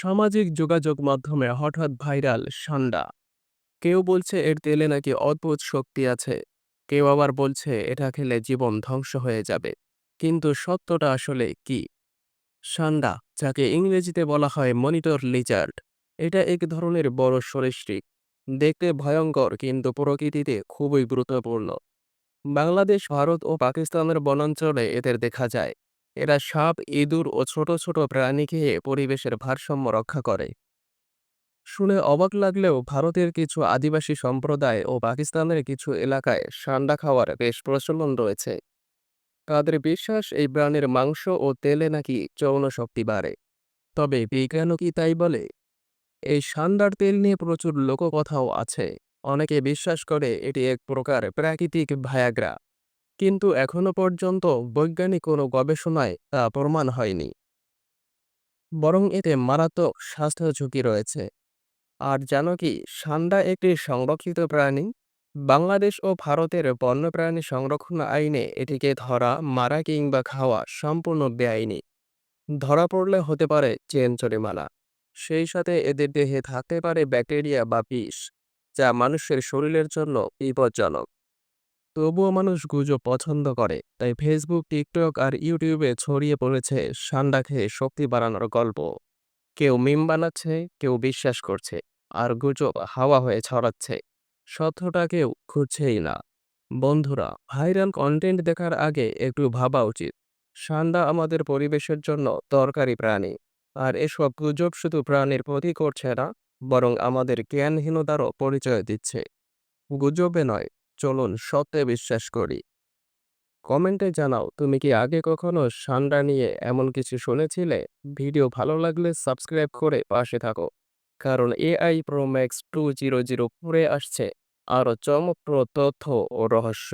সামাজিক যোগাযোগ মাধ্যমে হঠাৎ ভাইরাল সান্ডা। কেউ বলছে এর তেলে নাকি অদ্ভুত শক্তি আছে। কেউ আবার বলছে এটা খেলে জীবন ধ্বংস হয়ে যাবে। কিন্তু সত্যটা আসলে কি? সান্ডা, যাকে ইংরেজিতে বলা হয় মনিটর লিজার্ড, এটা এক ধরনের বড় সরীসৃপ। দেখতে ভয়ঙ্কর কিন্তু প্রকৃতিতে খুবই গুরুত্বপূর্ণ। বাংলাদেশ, ভারত ও পাকিস্তানের বনাঞ্চলে এদের দেখা যায়। এরা সাপ, ইঁদুর ও ছোট ছোট প্রাণী খেয়ে পরিবেশের ভারসাম্য রক্ষা করে। শুনে অবাক লাগলেও ভারতের কিছু আদিবাসী সম্প্রদায় ও পাকিস্তানের কিছু এলাকায় সান্ডা খাওয়ার বেশ প্রচলন রয়েছে। তাদের বিশ্বাস এই প্রাণীর মাংস ও তেলে নাকি যৌন শক্তি বাড়ে। তবে বিজ্ঞানও কি তাই বলে? এই সান্ডার তেল নিয়ে প্রচুর লোককথাও আছে। অনেকে বিশ্বাস করে এটি এক প্রকার প্রাকৃতিক ভায়াগ্রা। কিন্তু এখনও পর্যন্ত বৈজ্ঞানিক কোনো গবেষণায় তা প্রমাণ হয়নি। বরং এতে মারাত্মক স্বাস্থ্য ঝুঁকি রয়েছে। আর জানো কি, সান্ডা একটি সংরক্ষিত প্রাণী। বাংলাদেশ ও ভারতের বন্যপ্রাণী সংরক্ষণ আইনে এটিকে ধরা, মারা কিংবা খাওয়া সম্পূর্ণ বেআইনি। ধরা পড়লে হতে পারে চেন জরিমানা। সেই সাথে এদের দেহে থাকতে পারে ব্যাকটেরিয়া বা বিষ, যা মানুষের শরীরের জন্য বিপজ্জনক। তবুও মানুষ গুজব পছন্দ করে। তাই ফেসবুক টিকটক আর ইউটিউবে ছড়িয়ে পড়েছে সান্ডা খেয়ে শক্তি বাড়ানোর গল্প। কেউ মিম বানাচ্ছে, কেউ বিশ্বাস করছে, আর গুজব হাওয়া হয়ে ছড়াচ্ছে। সত্যটা কেউ খুঁজছেই না। বন্ধুরা, ভাইরাল কন্টেন্ট দেখার আগে একটু ভাবা উচিত। সান্ডা আমাদের পরিবেশের জন্য দরকারি প্রাণী। আর এসব গুজব শুধু প্রাণীর ক্ষতি করছে না, বরং আমাদের জ্ঞানহীনতারও পরিচয় দিচ্ছে। গুজবে নয় চলুন সত্যে বিশ্বাস করি। কমেন্টে জানাও, তুমি কি আগে কখনো সান্ডা নিয়ে এমন কিছু শুনেছিলে? ভিডিও ভালো লাগলে সাবস্ক্রাইব করে পাশে থাকো। কারণ AI pro max two zero zero আসছে। আরও চমকপ্রদ তথ্য ও রহস্য।